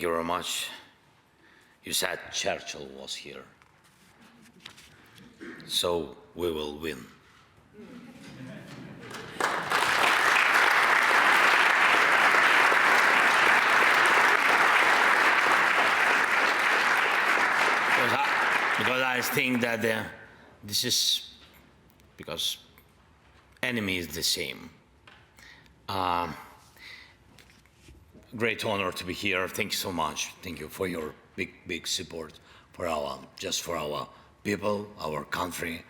Thank you very much. You said Churchill was here. So we will win. Because I, think that uh, this is because enemy is the same. Um, great honor to be here. Thank you so much. Thank you for your big, big support for our, just for our people, our country,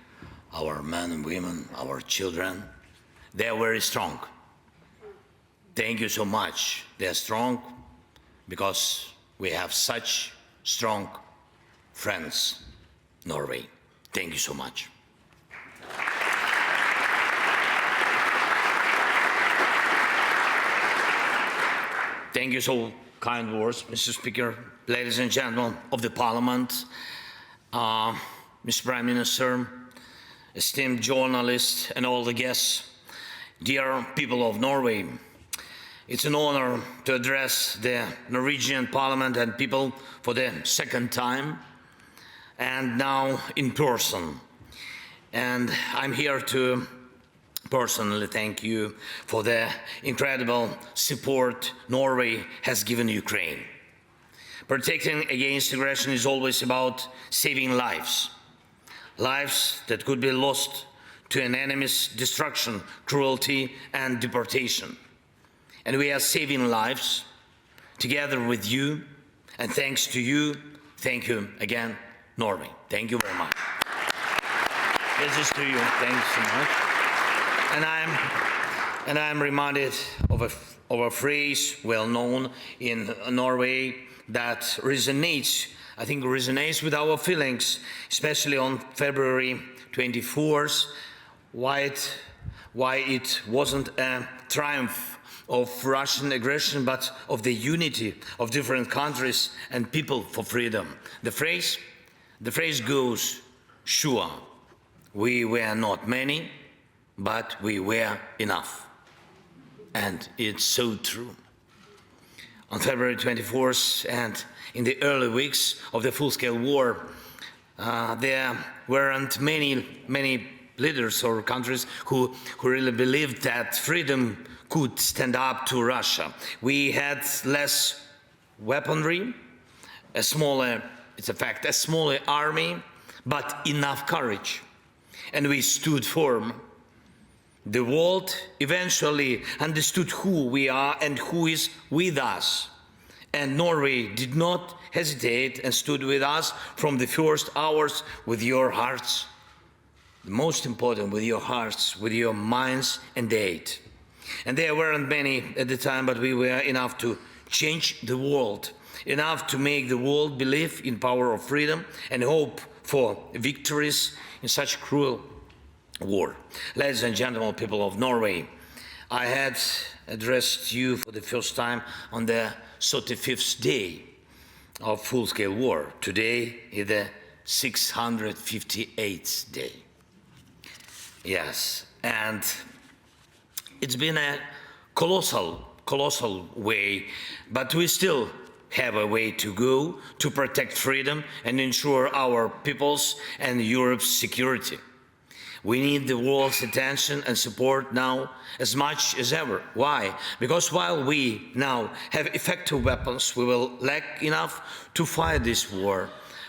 our men and women, our children. They are very strong. Thank you so much. They are strong because we have such strong friends, Norway. Thank you so much. Thank you so kind words, Mr. Speaker, ladies and gentlemen of the Parliament, uh, Mr. Prime Minister, esteemed journalists, and all the guests, dear people of Norway. It's an honor to address the Norwegian Parliament and people for the second time, and now in person. And I'm here to personally thank you for the incredible support Norway has given Ukraine. Protecting against aggression is always about saving lives, lives that could be lost to an enemy's destruction, cruelty, and deportation. And we are saving lives together with you, and thanks to you, thank you again, Norway. Thank you very much. This is to you. Thanks so much. And I'm, and I'm reminded of a, of a phrase well known in Norway that resonates, I think resonates with our feelings, especially on February 24th, why it, why it wasn't a triumph of Russian aggression, but of the unity of different countries and people for freedom. The phrase, the phrase goes, sure, we were not many, but we were enough. And it's so true. On February 24th and in the early weeks of the full-scale war, uh, there weren't many, many leaders or countries who, who really believed that freedom could stand up to Russia. We had less weaponry, a smaller, it's a fact, a smaller army, but enough courage. And we stood firm the world eventually understood who we are and who is with us. And Norway did not hesitate and stood with us from the first hours with your hearts. The most important, with your hearts, with your minds and aid. And there weren't many at the time, but we were enough to change the world, enough to make the world believe in power of freedom and hope for victories in such cruel war. Ladies and gentlemen, people of Norway, I had addressed you for the first time on the 35th day of full-scale war. Today is the 658th day. Yes, and it's been a colossal, colossal way, but we still have a way to go to protect freedom and ensure our people's and Europe's security. We need the world's attention and support now as much as ever. Why? Because while we now have effective weapons, we will lack enough to fight this war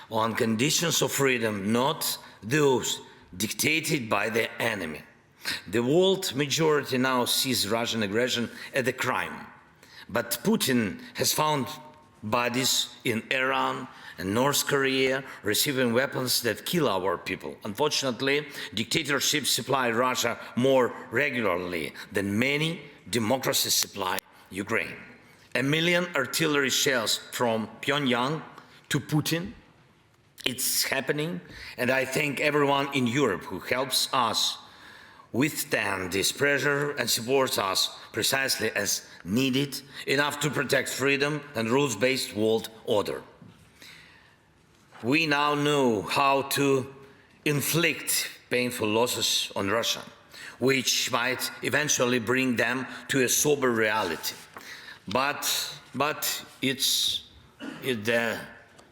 on conditions of freedom, not those dictated by the enemy. The world majority now sees Russian aggression as a crime. But Putin has found bodies in Iran and North Korea receiving weapons that kill our people. Unfortunately, dictatorships supply Russia more regularly than many democracies supply Ukraine. A million artillery shells from Pyongyang to Putin. It's happening, and I thank everyone in Europe who helps us withstand this pressure and supports us precisely as needed, enough to protect freedom and rules-based world order. We now know how to inflict painful losses on Russia, which might eventually bring them to a sober reality. But, but it's is the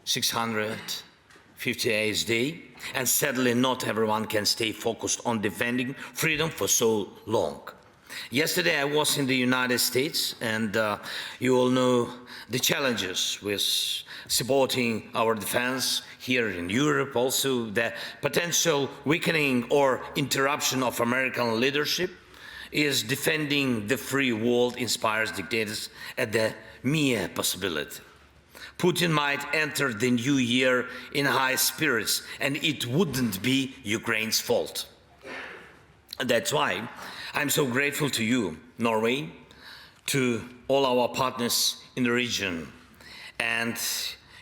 658th day, and sadly, not everyone can stay focused on defending freedom for so long. Yesterday, I was in the United States, and uh, you all know the challenges with supporting our defense here in Europe, also the potential weakening or interruption of American leadership is defending the free world inspires dictators at the mere possibility. Putin might enter the new year in high spirits, and it wouldn't be Ukraine's fault. That's why I'm so grateful to you, Norway, to all our partners in the region, and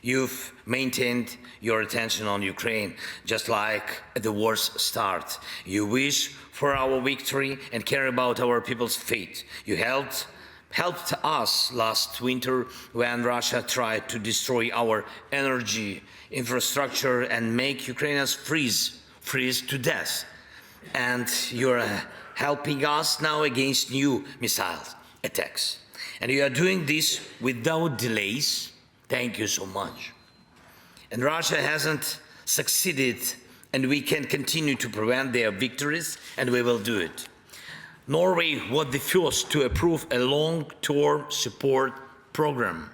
you've maintained your attention on Ukraine, just like at the war's start. You wish for our victory and care about our people's fate. You helped helped us last winter when Russia tried to destroy our energy infrastructure and make Ukrainians freeze freeze to death. And you're uh, helping us now against new missile attacks. And you are doing this without delays. Thank you so much. And Russia hasn't succeeded, and we can continue to prevent their victories, and we will do it. Norway was the first to approve a long-term support program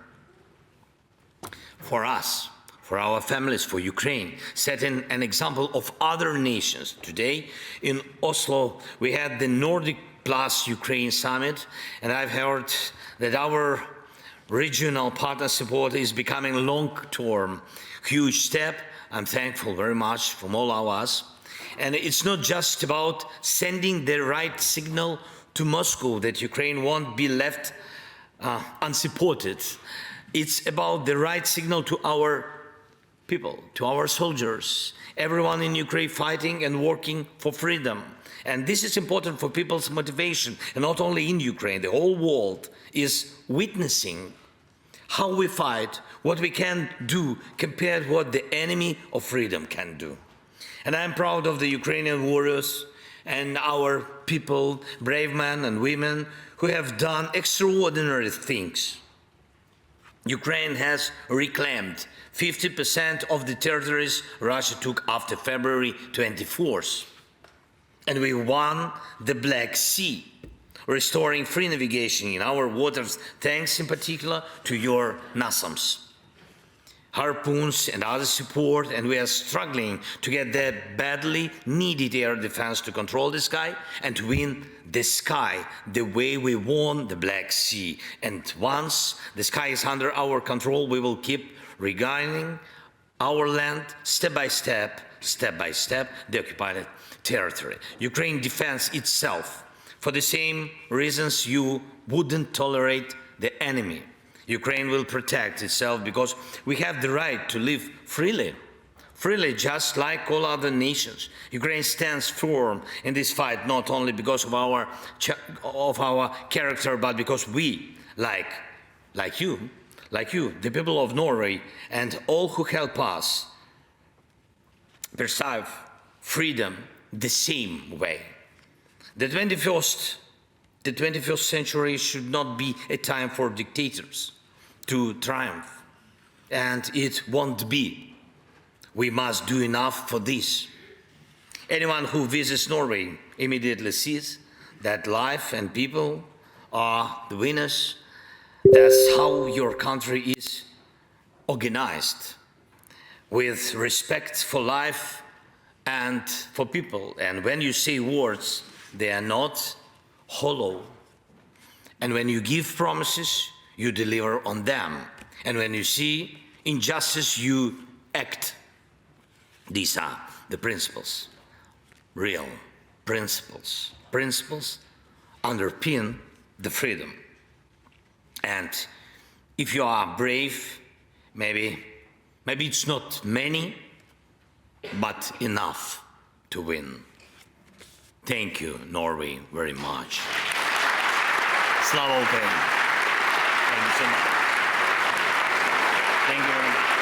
for us, for our families, for Ukraine, setting an example of other nations. Today in Oslo, we had the Nordic Plus Ukraine Summit, and I've heard that our regional partner support is becoming long-term, huge step. I'm thankful very much from all of us. And it's not just about sending the right signal to Moscow that Ukraine won't be left uh, unsupported. It's about the right signal to our people, to our soldiers, everyone in Ukraine fighting and working for freedom. And this is important for people's motivation, and not only in Ukraine, the whole world is witnessing how we fight, what we can do compared what the enemy of freedom can do. And I'm proud of the Ukrainian warriors and our people, brave men and women, who have done extraordinary things. Ukraine has reclaimed 50% of the territories Russia took after February 24th. And we won the Black Sea, restoring free navigation in our waters, thanks in particular to your NASAMS harpoons and other support, and we are struggling to get the badly needed air defense to control the sky and to win the sky the way we won the Black Sea. And once the sky is under our control, we will keep regaining our land step by step, step by step, the occupied territory. Ukraine defends itself for the same reasons you wouldn't tolerate the enemy. Ukraine will protect itself because we have the right to live freely, freely, just like all other nations. Ukraine stands firm in this fight not only because of our of our character, but because we, like like you, like you, the people of Norway, and all who help us, perceive freedom the same way. The 21st the 21st century should not be a time for dictators to triumph, and it won't be. We must do enough for this. Anyone who visits Norway immediately sees that life and people are the winners. That's how your country is organized with respect for life and for people. And when you say words, they are not hollow. And when you give promises, you deliver on them. And when you see injustice, you act. These are the principles, real principles. Principles underpin the freedom. And if you are brave, maybe, maybe it's not many, but enough to win. Thank you, Norway, very much. Slava Ukraini. Thank you so much. Thank you very